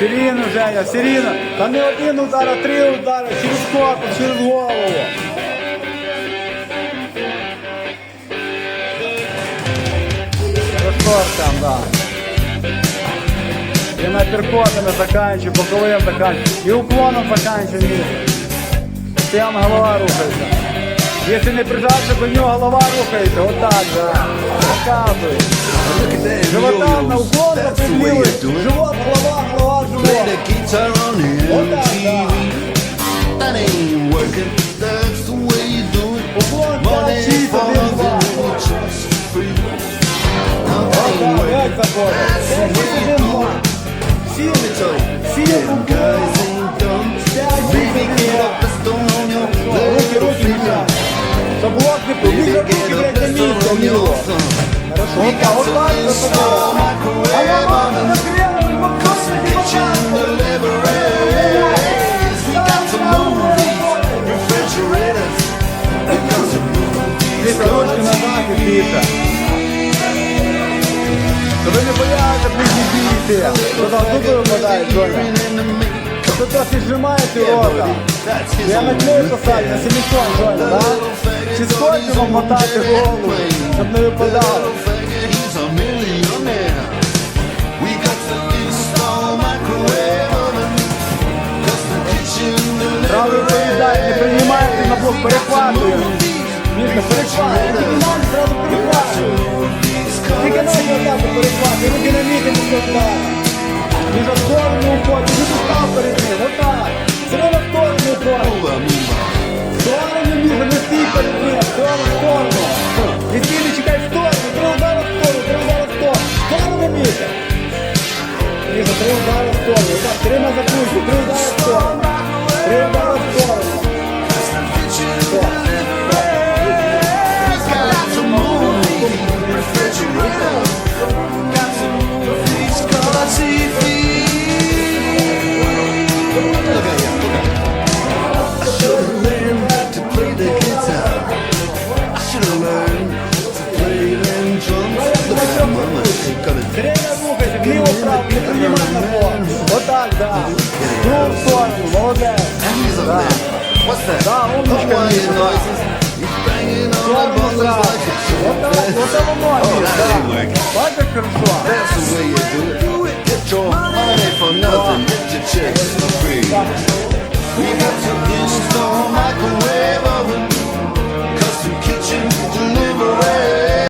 Сиріну, Женя, сиріну. Та не один удар, а три удари. Через корпус, через голову. Ростов там, да. И наперкотами заканчиваю, боковым заканчиваю. И уклоном заканчиваю ниже. Голова рухается. Если не прижаться до нього, голова рухається. Вот так, да. Животом на уклон, That's the way попрямили. you do it. Живот, голова, голова, Play живот. the guitar on the Вот так, да. MTV. That ain't working. That's the way you do it. Уклон Money 5-6, falls 1-2. and you trust free. Now that Вот ain't так, working. як заходить. That's the way you do it. Всі, Let me tell you. всі Them уклон. guys ain't dumb. Baby, get up, let's stone on your Руки, little руки, finger. руки. Щоб Тихо. Щоб ви не боялися ближні діти. Що там зуби випадають, Джоня? Що трохи зжимаєте рота. Я наклею посадь на силікон, Джоня, да? Чи скотчем мотати голову, щоб не випадало. Відповідає, не приймаєте на блок, перехватує. Мішка, перехватує. Не зразу перехватує. Тільки ноги отак перехватує, руки на не складає. Ні за сторону уходить, не став перед ним, отак. Время в сторону уходить. В сторону міша, не стій перед ним, сторону, в сторону. Не стій, не чекай в сторону, три удари в сторону, три удари в сторону. Сторону, Міша. Міша, три удари в сторону. Так, три на закрутку, три удари Не на фон. Отак, да. Другу сторону, молодець. Да. Да, умничка, noises. He's banging on the Сторону buttons